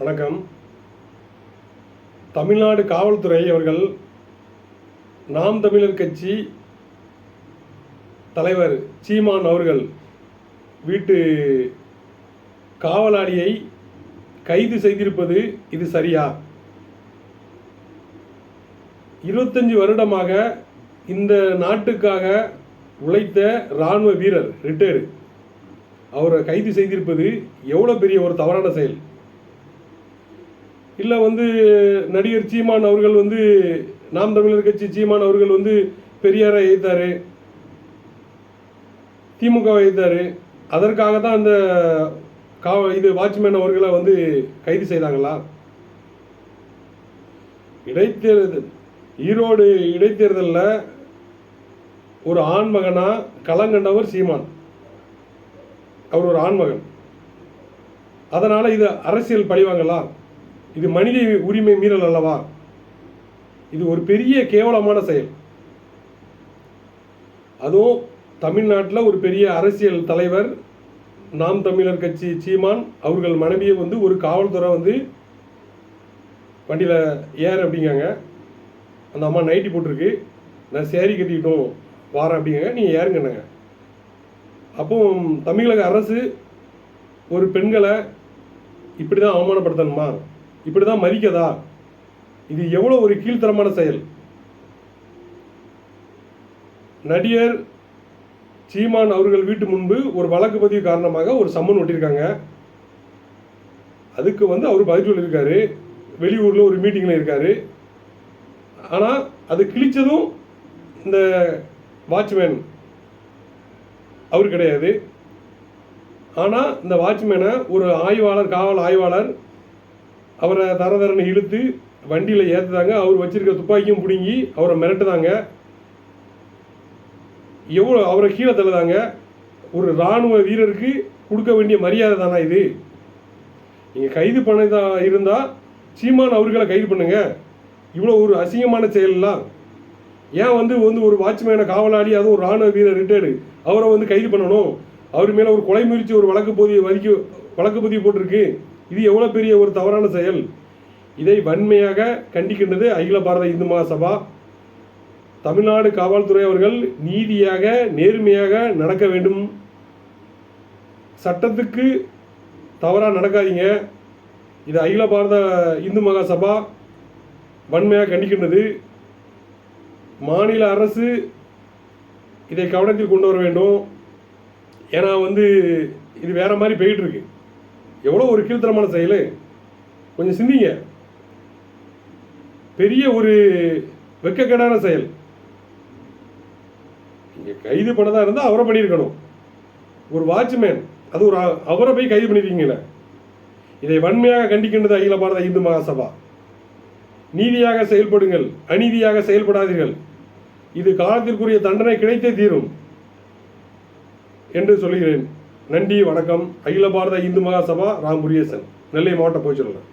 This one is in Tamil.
வணக்கம். தமிழ்நாடு காவல்துறை அவர்கள் நாம் தமிழர் கட்சி தலைவர் சீமான் அவர்கள் வீட்டு காவலாளியை கைது செய்திருப்பது இது சரியா? இருபத்தஞ்சு வருடமாக இந்த நாட்டுக்காக உழைத்த இராணுவ வீரர் ரிட்டையர்டு அவரை கைது செய்திருப்பது எவ்வளோ பெரிய ஒரு தவறான செயல்? இல்லை வந்து நடிகர் சீமான் அவர்கள் வந்து நாம் தமிழர் கட்சி சீமான் அவர்கள் வந்து பெரியாரை எய்த்தாரு திமுகவை எய்த்தாரு அதற்காக தான் அந்த கா இது வாட்ச்மேன் அவர்களை வந்து கைது செய்தாங்களா இடைத்தேர்தல் ஈரோடு இடைத்தேர்தலில் ஒரு ஆண்மகனா களங்கண்டவர் சீமான். அவர் ஒரு ஆண்மகன். அதனால் இது அரசியல் பழிவாங்களா இது மனித உரிமை மீறல் அல்லவா? இது ஒரு பெரிய கேவலமான செயல். அதுவும் தமிழ்நாட்டில் ஒரு பெரிய அரசியல் தலைவர் நாம் தமிழர் கட்சி சீமான் அவர்கள் மனைவியை வந்து ஒரு காவல்துறை வந்து வண்டியில் ஏறு அப்படிங்காங்க. அந்த அம்மா நைட்டி போட்டிருக்கு. நான் சேரி கட்டிக்கிட்டோம் வாரேன் அப்படிங்க நீங்கள் ஏறுங்கண்ணங்க அப்போ தமிழக அரசு ஒரு பெண்களை இப்படி தான் அவமானப்படுத்தணுமா? இப்படி தான் மதிக்கதா இது எவ்வளோ ஒரு கீழ்த்தரமான செயல். நடிகர் சீமான் அவர்கள் வீட்டு முன்பு ஒரு வழக்கு பதிவு காரணமாக ஒரு சம்மன் ஒட்டியிருக்காங்க. அதுக்கு வந்து அவர் பதில் சொல்லியிருக்காரு. வெளியூரில் ஒரு மீட்டிங்கில் இருக்காரு. ஆனால் அது கிழிச்சதும் இந்த வாட்ச்மேன் அவர் கிடையாது. ஆனால் இந்த வாட்ச்மேனை ஒரு ஆய்வாளர் காவல் ஆய்வாளர் அவரை தர தரன்னு இழுத்து வண்டியில் ஏற்றுதாங்க அவர் வச்சிருக்க துப்பாக்கியும் பிடுங்கி அவரை மிரட்டுதாங்க. எவ்வளோ அவரை கீழே தள்ளுதாங்க. ஒரு இராணுவ வீரருக்கு கொடுக்க வேண்டிய மரியாதை தானா இது? நீங்கள் கைது பண்ணதா இருந்தால் சீமான் அவர்களை கைது பண்ணுங்க. இவ்வளோ ஒரு அசிங்கமான செயலெல்லாம். ஏன் வந்து வந்து ஒரு வாட்ச்மேனை காவலாளி அதுவும் ஒரு ராணுவ வீரர் ரிட்டையர்டு அவரை வந்து கைது பண்ணணும்? அவர் மேலே ஒரு கொலை முயற்சி ஒரு வழக்கு பதிவு வதிக்க வழக்கு பதிவு போட்டிருக்கு. இது எவ்வளோ பெரிய ஒரு தவறான செயல்? இதை வன்மையாக கண்டிக்கின்றது அகில பாரத இந்து மகாசபா. தமிழ்நாடு காவல்துறை அவர்கள் நீதியாக நேர்மையாக நடக்க வேண்டும். சட்டத்துக்கு தவறாக நடக்காதீங்க. இது அகில பாரத இந்து மகாசபா வன்மையாக கண்டிக்கின்றது. மாநில அரசு இதை கவனத்தில் கொண்டு வர வேண்டும். ஏன்னா வந்து இது வேற மாதிரி போயிட்டுருக்கு எவ்வளோ ஒரு கீழ்த்தரமான செயல்? கொஞ்சம் சிந்திங்க. பெரிய ஒரு வெக்கக்கேடான செயல். நீங்கள் கைது பண்ணதா இருந்தால் அவரை பண்ணியிருக்கணும். ஒரு வாட்ச்மேன். அது ஒரு அவரை போய் கைது பண்ணியிருக்கீங்களே இதை வன்மையாக கண்டிக்கின்றது அகில பாரத இந்து மகாசபா. நீதியாக செயல்படுங்கள் அநீதியாக செயல்படாதீர்கள். இது காலத்திற்குரிய தண்டனை கிடைத்தே தீரும். என்று சொல்கிறேன் நன்றி வணக்கம். அகில பாரத இந்து மகாசபா ராம் முருகேசன். நெல்லை மாவட்ட பொதுச்செயலாளர்